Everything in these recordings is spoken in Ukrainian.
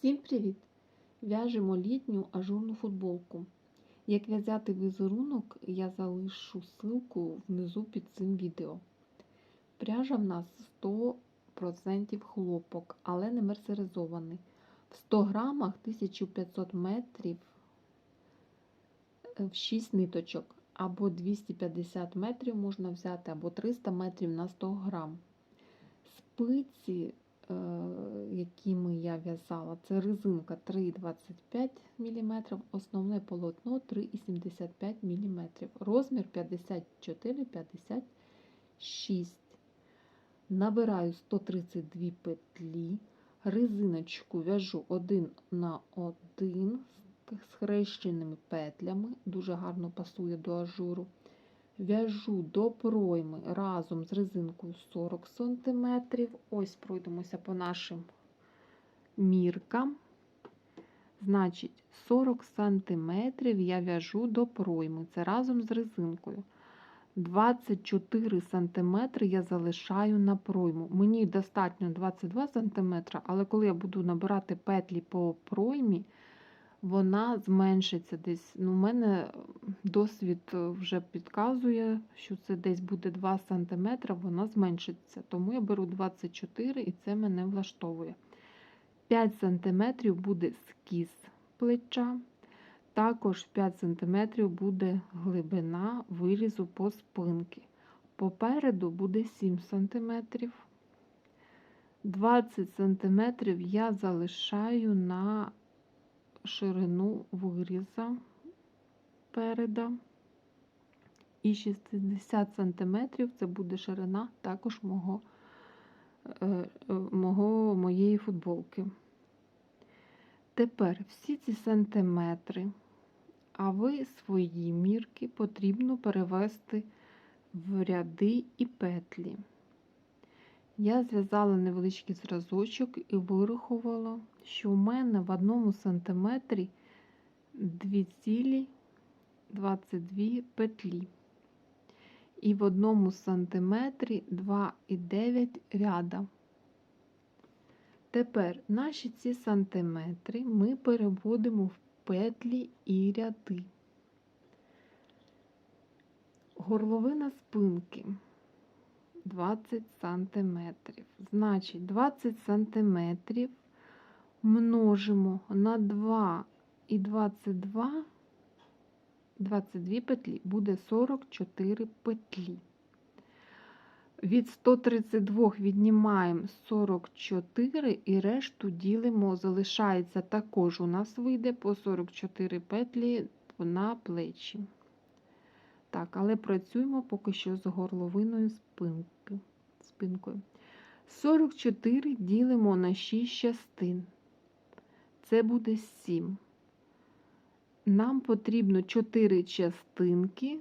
Всім привіт! В'яжемо літню ажурну футболку. Як в'язати візерунок, я залишу ссылку внизу під цим відео. Пряжа в нас 100% хлопок, але не мерсеризований. В 100 грамах 1500 метрів е, в 6 ниточок. Або 250 метрів можна взяти, або 300 метрів на 100 грам. Спиці якими я в'язала, це резинка 3,25 мм, основне полотно 3,75 мм, розмір 54-56. Набираю 132 петлі, резиночку в'яжу один на один з хрещеними петлями, дуже гарно пасує до ажуру. В'яжу до пройми разом з резинкою 40 см. Ось пройдемося по нашим міркам. Значить, 40 см я в'яжу до пройми. Це разом з резинкою. 24 см я залишаю на пройму. Мені достатньо 22 см, але коли я буду набирати петлі по проймі, вона зменшиться десь. Ну, У мене досвід вже підказує, що це десь буде 2 см, вона зменшиться. Тому я беру 24 і це мене влаштовує. 5 см буде скіз плеча. Також 5 см буде глибина вирізу по спинки. Попереду буде 7 см. 20 см я залишаю на ширину виріза переда. І 60 см це буде ширина також мого, е, мого, моєї футболки. Тепер всі ці сантиметри, а ви свої мірки потрібно перевести в ряди і петлі. Я зв'язала невеличкий зразочок і вирахувала, що у мене в одному сантиметрі 2,22 петлі. І в одному сантиметрі 2,9 ряда. Тепер наші ці сантиметри ми переводимо в петлі і ряди. Горловина спинки 20 сантиметрів. Значить, 20 сантиметрів множимо на 2 і 22, 22 петлі, буде 44 петлі. Від 132 віднімаємо 44 і решту ділимо, залишається також у нас вийде по 44 петлі на плечі. Так, але працюємо поки що з горловиною спинки, спинкою. 44 ділимо на 6 частин. Це буде 7. Нам потрібно 4 частинки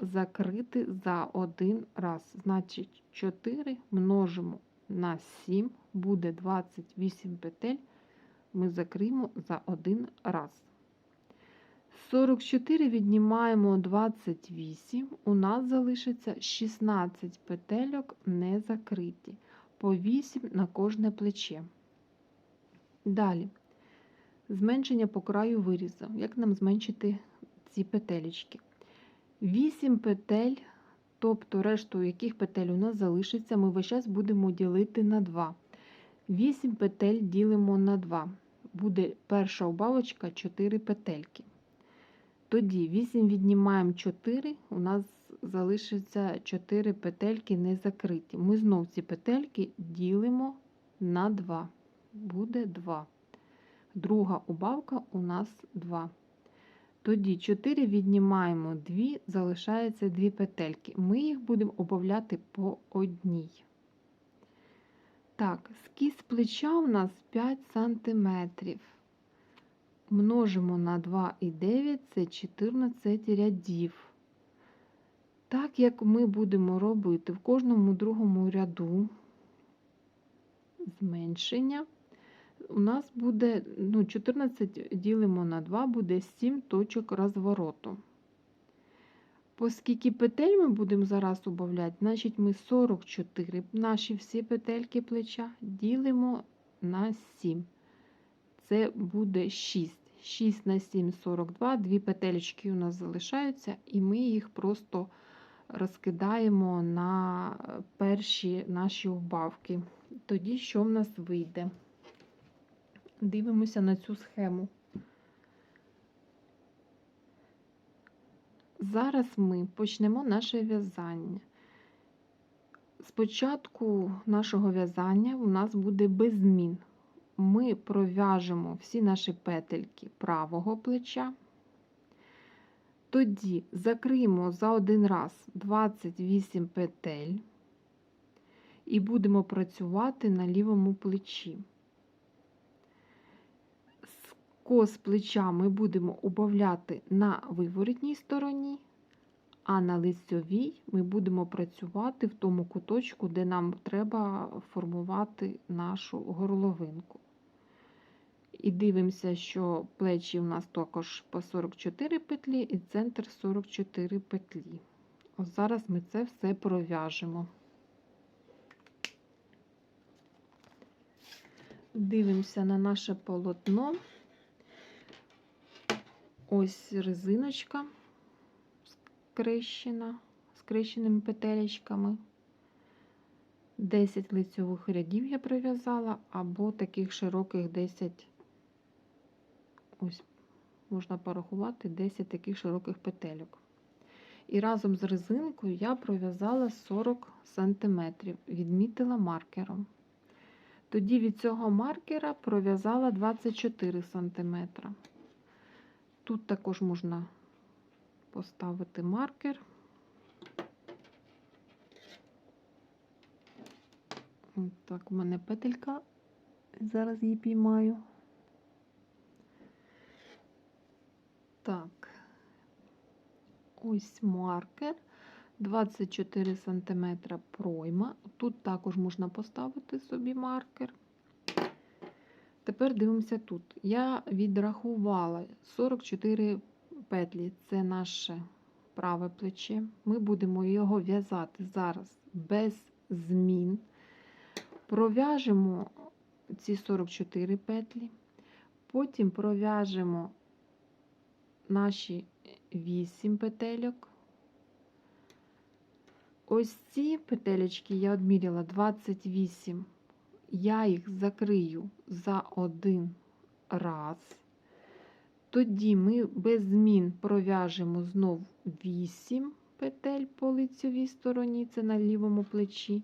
закрити за один раз. Значить, 4 множимо на 7, буде 28 петель. Ми закриємо за один раз. 44 віднімаємо 28, у нас залишиться 16 петельок не закриті, по 8 на кожне плече. Далі, зменшення по краю вирізу. Як нам зменшити ці петелечки? 8 петель, тобто решту яких петель у нас залишиться, ми весь час будемо ділити на 2. 8 петель ділимо на 2. Буде перша убавочка 4 петельки. Тоді 8 віднімаємо 4, у нас залишиться 4 петельки не закриті. Ми знов ці петельки ділимо на 2. Буде 2. Друга убавка у нас 2. Тоді 4 віднімаємо 2, залишається 2 петельки. Ми їх будемо обавляти по одній. Так, скіз плеча у нас 5 см. Множимо на 2,9 це 14 рядів. Так як ми будемо робити в кожному другому ряду зменшення у нас буде ну, 14 ділимо на 2, буде 7 точок розвороту. Оскільки петель ми будемо зараз убавляти, значить ми 44 наші всі петельки плеча ділимо на 7. це буде 6. 6 на 7 42, дві петелечки у нас залишаються, і ми їх просто розкидаємо на перші наші убавки. Тоді що в нас вийде? Дивимося на цю схему. Зараз ми почнемо наше в'язання. Спочатку нашого в'язання у нас буде без змін. Ми пров'яжемо всі наші петельки правого плеча. Тоді закриємо за один раз 28 петель і будемо працювати на лівому плечі. Скос плеча ми будемо убавляти на виворотній стороні, а на лицьовій ми будемо працювати в тому куточку, де нам треба формувати нашу горловинку. І дивимося, що плечі у нас також по 44 петлі і центр 44 петлі. Ось зараз ми це все пров'яжемо. Дивимося на наше полотно. Ось резиночка скрещена, скрещеними петелечками. 10 лицьових рядів я пров'язала, або таких широких 10, ось можна порахувати 10 таких широких петельок. І разом з резинкою я пров'язала 40 см, відмітила маркером. Тоді від цього маркера пров'язала 24 см. Тут також можна поставити маркер. Так, у мене петелька, зараз її піймаю. Так, ось маркер, 24 см пройма. Тут також можна поставити собі маркер. Тепер дивимося тут. Я відрахувала 44 петлі, це наше праве плече. Ми будемо його в'язати зараз без змін. Пров'яжемо ці 44 петлі, потім пров'яжемо наші 8 петельок. Ось ці петелечки я відміряла 28 я їх закрию за один раз. Тоді ми без змін пров'яжемо знов 8 петель по лицьовій стороні, це на лівому плечі.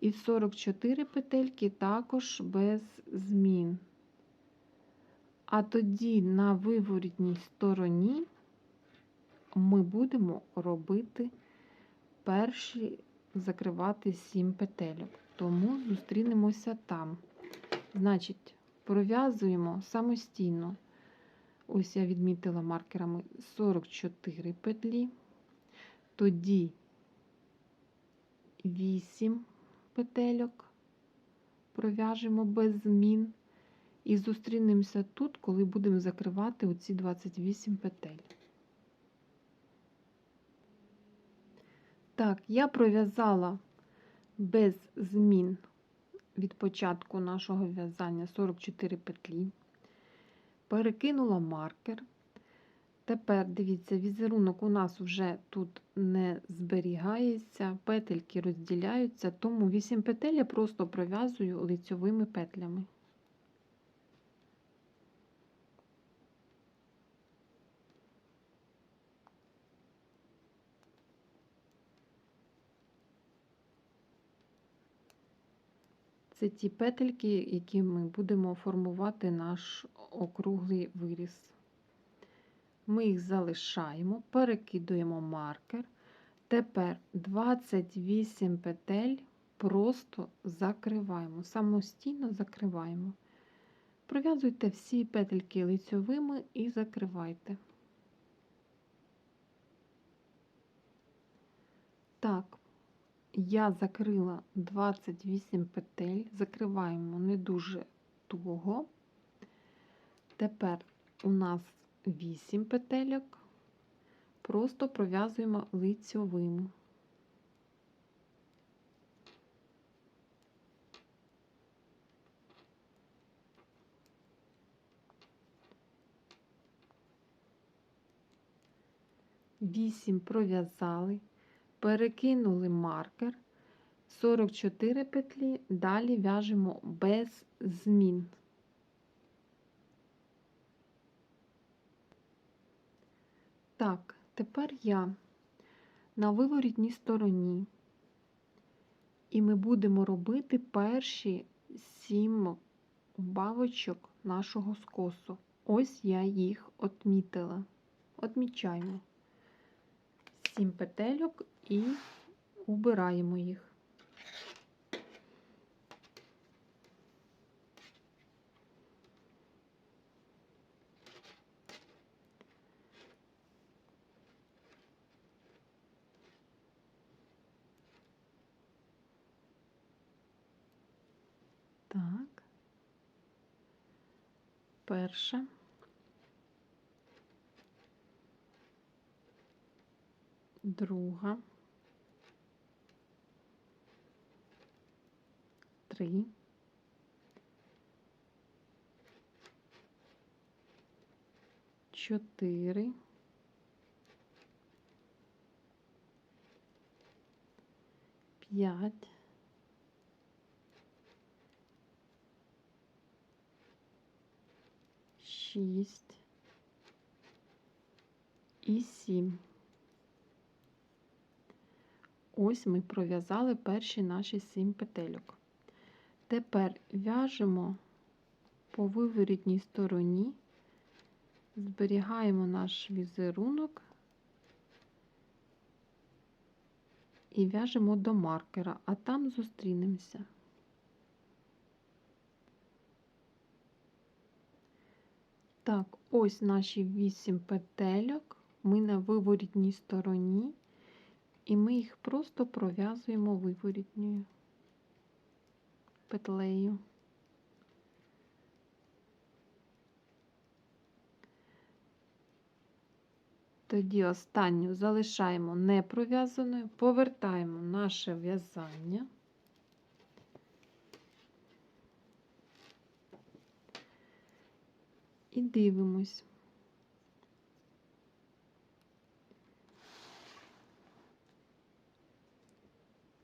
І 44 петельки також без змін. А тоді на виворітній стороні ми будемо робити перші закривати 7 петельок тому зустрінемося там. Значить, пров'язуємо самостійно. Ось я відмітила маркерами 44 петлі, тоді 8 петельок пров'яжемо без змін. І зустрінемося тут, коли будемо закривати оці 28 петель. Так, я пров'язала без змін від початку нашого в'язання 44 петлі, перекинула маркер. Тепер, дивіться, візерунок у нас вже тут не зберігається, петельки розділяються, тому 8 петель я просто пров'язую лицьовими петлями. Це ті петельки, які ми будемо формувати наш округлий виріз. Ми їх залишаємо, перекидуємо маркер. Тепер 28 петель просто закриваємо, самостійно закриваємо. Пров'язуйте всі петельки лицьовими і закривайте. Так, я закрила 28 петель, закриваємо не дуже туго. Тепер у нас 8 петельок, просто пров'язуємо лицьовим. Вісім пров'язали перекинули маркер, 44 петлі, далі в'яжемо без змін. Так, тепер я на виворітній стороні, і ми будемо робити перші 7 бабочок нашого скосу. Ось я їх отмітила. Отмічаємо 7 петельок і убираємо їх. Так. Перша. Друга. Три. Чотири. П'ять. шість і сім. Ось ми пров'язали перші наші сім петельок. Тепер в'яжемо по виворітній стороні, зберігаємо наш візерунок і в'яжемо до маркера, а там зустрінемося. Так, ось наші 8 петельок. Ми на виворітній стороні, і ми їх просто пров'язуємо виворітньою петлею. Тоді останню залишаємо не пров'язаною, повертаємо наше в'язання. і дивимось.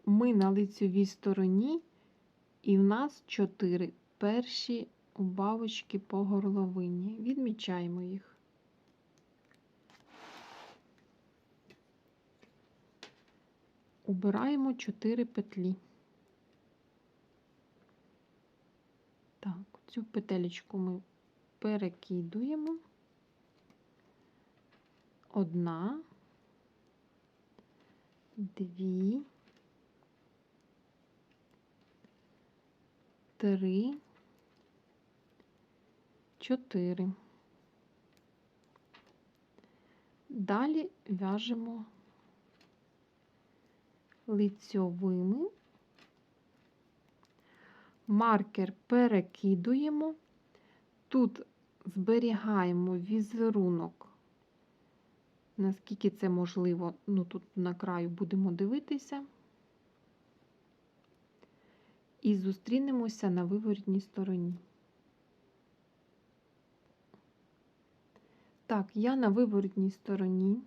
Ми на лицевій стороні, і в нас чотири перші убавочки по горловині. Відмічаємо їх. Убираємо 4 петлі. Так, цю петелечку ми перекидуємо одна, дві, три, чотири. Далі в'яжемо лицьовими, маркер перекидуємо. Тут зберігаємо візерунок, наскільки це можливо, ну тут на краю будемо дивитися, і зустрінемося на виворітній стороні. Так, я на виворітній стороні,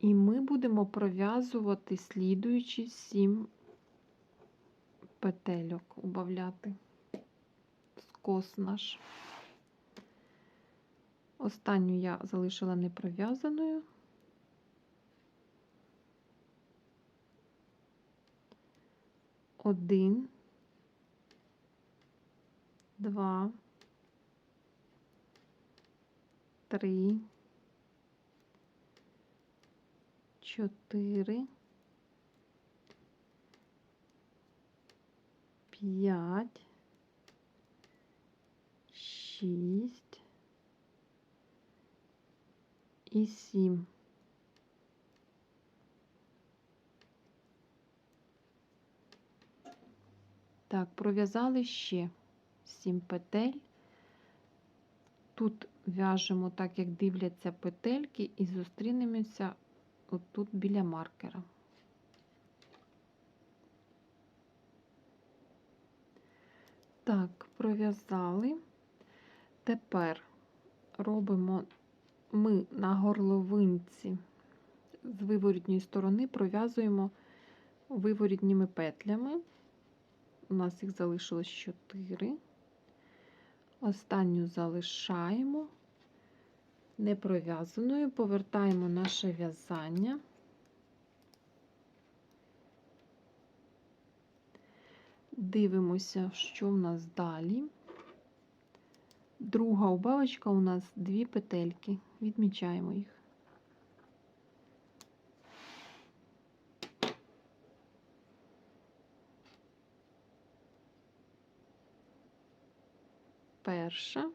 і ми будемо пров'язувати слідуючі сім петельок убавляти скос наш. Останню я залишила не Один, два, три, чотири. п'ять, шість. І сім. Так, пров'язали ще сім петель. Тут в'яжемо так, як дивляться петельки, і зустрінемося отут біля маркера. Так, пров'язали. Тепер робимо ми на горловинці з виворітньої сторони пров'язуємо виворітніми петлями. У нас їх залишилось 4. Останню залишаємо не пров'язаною, повертаємо наше в'язання. Дивимося, що в нас далі. Друга убавочка у нас дві петельки. Відмічаємо їх. Перша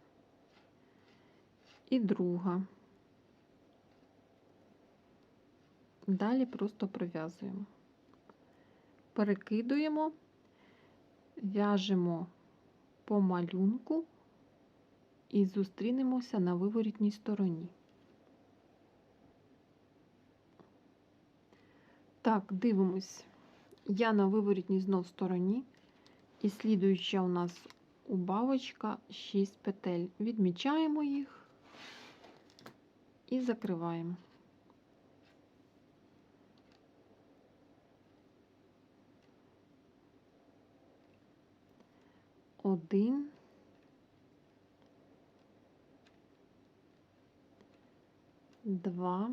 і друга. Далі просто пров'язуємо. Перекидуємо, в'яжемо по малюнку і зустрінемося на виворітній стороні. Так, дивимось. Я на виворітній знов стороні, і слідуюча у нас убавочка 6 петель. Відмічаємо їх і закриваємо. Один. Два.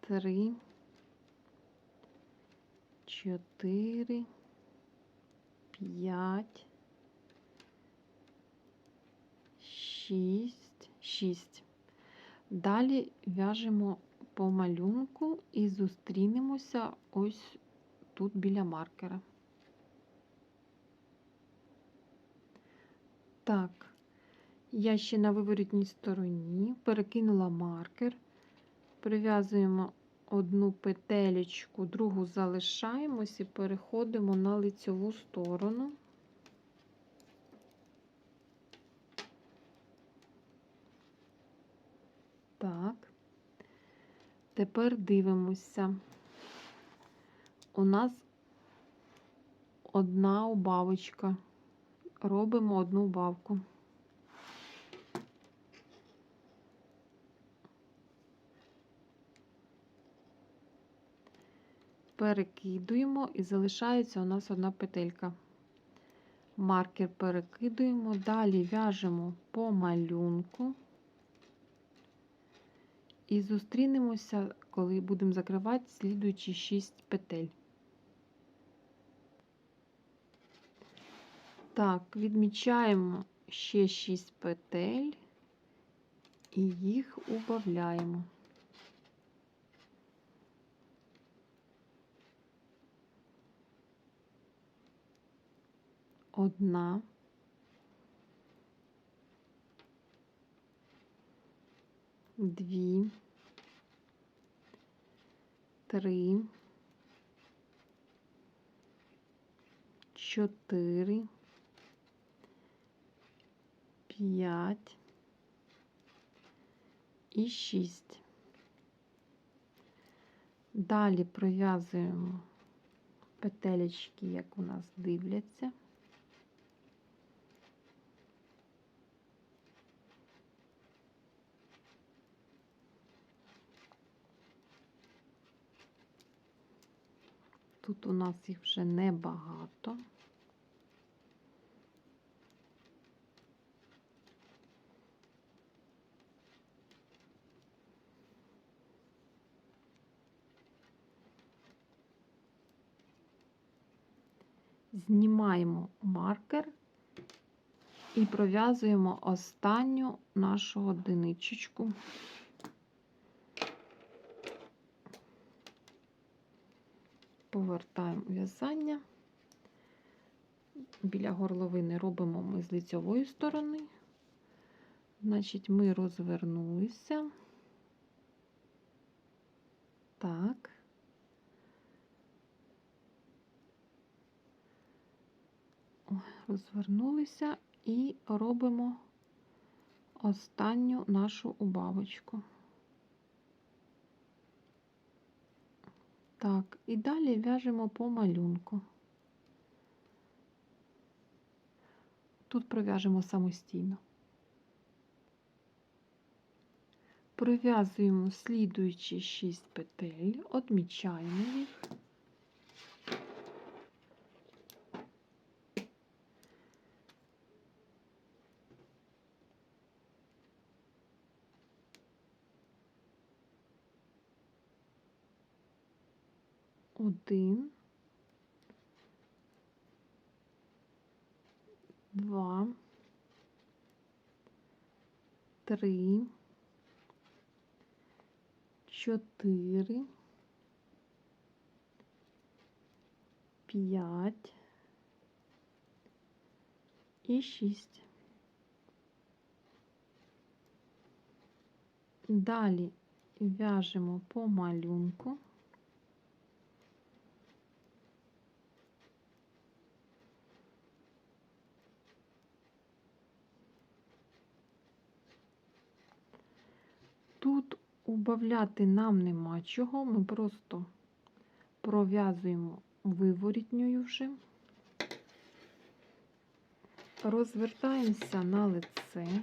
Три. Чотири. П'ять. Шість. Шість. Далі в'яжемо по малюнку і зустрінемося ось тут біля маркера. Так, я ще на виворітній стороні перекинула маркер, прив'язуємо одну петелечку, другу залишаємось і переходимо на лицьову сторону. Так, тепер дивимося. У нас одна убавочка. Робимо одну убавку. Перекидуємо і залишається у нас одна петелька. Маркер перекидуємо, далі в'яжемо по малюнку і зустрінемося, коли будемо закривати слідуючі 6 петель. Так, відмічаємо ще 6 петель і їх убавляємо. Одна. Дві. Три. Чотири. П'ять і шість. Далі пров'язуємо петелечки, як у нас дивляться. Тут у нас їх вже небагато. Знімаємо маркер і пров'язуємо останню нашу одиничечку. Повертаємо в'язання. Біля горловини робимо ми з лицьової сторони. Значить, ми розвернулися. Так. Розвернулися і робимо останню нашу убавочку. Так, і далі в'яжемо по малюнку. Тут пров'яжемо самостійно. Пров'язуємо слідуючі 6 петель, одмічаємо їх. Один, два, три, чотири, п'ять. І шість. Далі в'яжемо по малюнку. Тут убавляти нам нема чого, ми просто пров'язуємо виворітньою вже, розвертаємося на лице.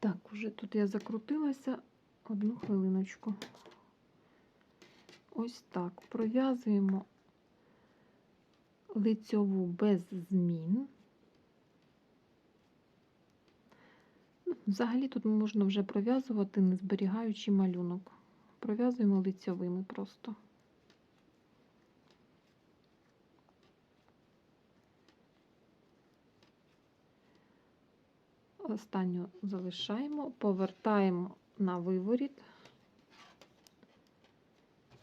Так, уже тут я закрутилася одну хвилиночку. Ось так. Пров'язуємо лицьову без змін. Ну, Взагалі тут можна вже пров'язувати, не зберігаючи малюнок. Пров'язуємо лицьовими просто. Останню залишаємо, повертаємо на виворіт,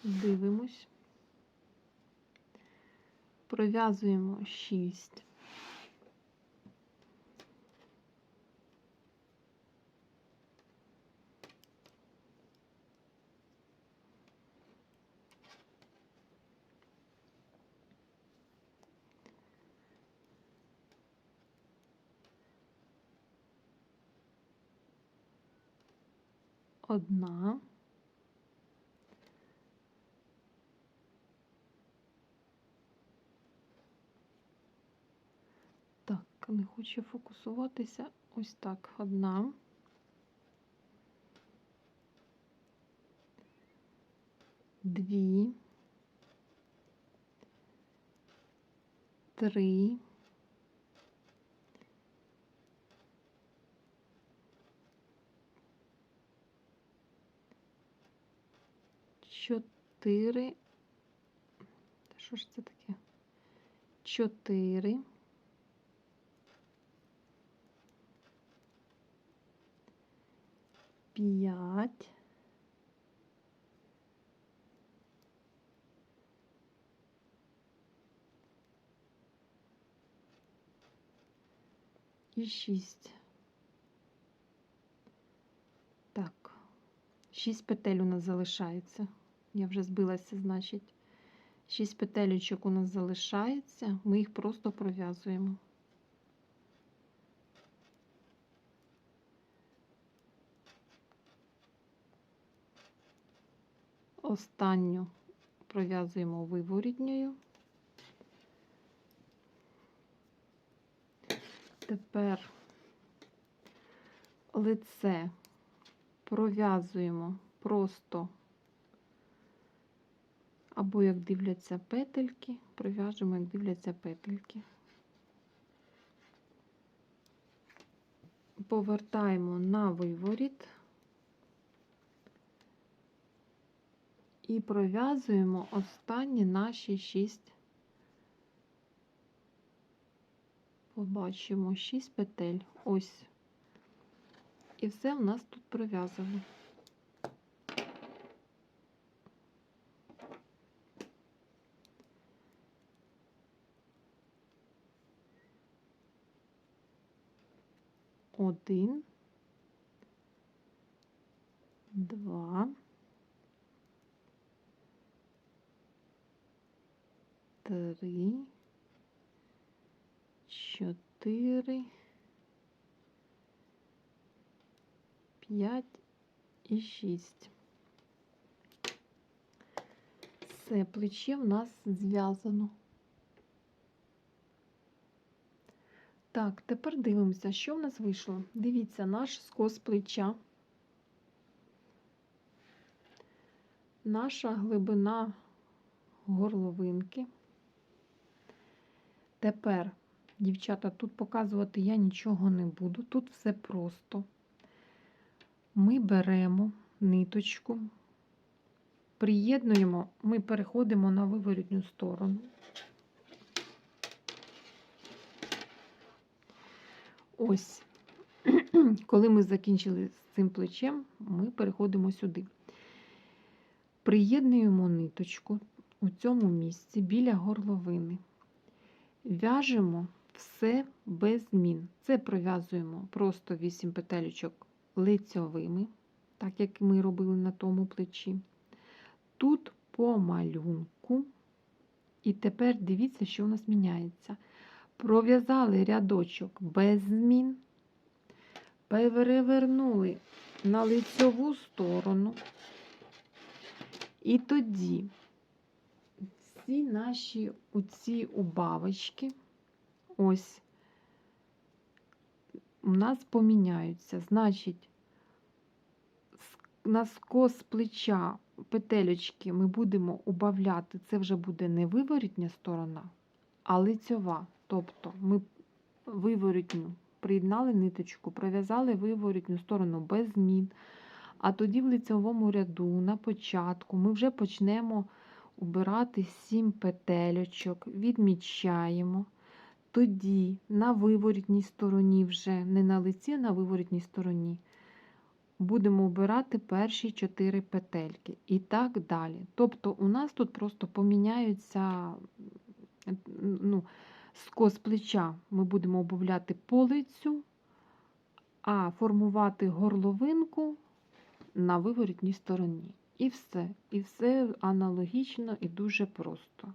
дивимось, пров'язуємо 6. Одна. Так, не хоче фокусуватися. Ось так. Одна. Дві. Три. Чотири. Що ж це таке? Чотири. П'ять. І шість. Так. Шість петель у нас залишається. Я вже збилася, значить. Шість петелечок у нас залишається. Ми їх просто пров'язуємо. Останню пров'язуємо виворітньою. Тепер лице пров'язуємо просто або як дивляться петельки, пров'яжемо, як дивляться петельки. Повертаємо на виворіт і пров'язуємо останні наші шість. Побачимо 6 петель. Ось. І все у нас тут пров'язано. Один, два, три, чотири, п'ять і шість. Все, плече в нас зв'язано. Так, тепер дивимося, що в нас вийшло. Дивіться, наш скос плеча, наша глибина горловинки. Тепер, дівчата, тут показувати я нічого не буду. Тут все просто. Ми беремо ниточку, приєднуємо, ми переходимо на виворітню сторону. Ось, коли ми закінчили з цим плечем, ми переходимо сюди. Приєднуємо ниточку у цьому місці біля горловини. В'яжемо все без змін. Це пров'язуємо просто 8 петелючок лицьовими, так як ми робили на тому плечі. Тут по малюнку. І тепер дивіться, що у нас міняється. Пров'язали рядочок без змін, перевернули на лицьову сторону. І тоді всі наші оці убавочки, ось, у нас поміняються. Значить, на скос плеча петелечки ми будемо убавляти, це вже буде не виворітня сторона, а лицьова. Тобто ми виворітню приєднали ниточку, пров'язали виворітню сторону без змін. А тоді в лицьовому ряду на початку ми вже почнемо убирати 7 петельочок, відмічаємо. Тоді на виворітній стороні, вже не на лиці, а на виворітній стороні, будемо обирати перші 4 петельки і так далі. Тобто у нас тут просто поміняються ну, скос плеча ми будемо обов'яти по лицю, а формувати горловинку на виворітній стороні. І все. І все аналогічно і дуже просто.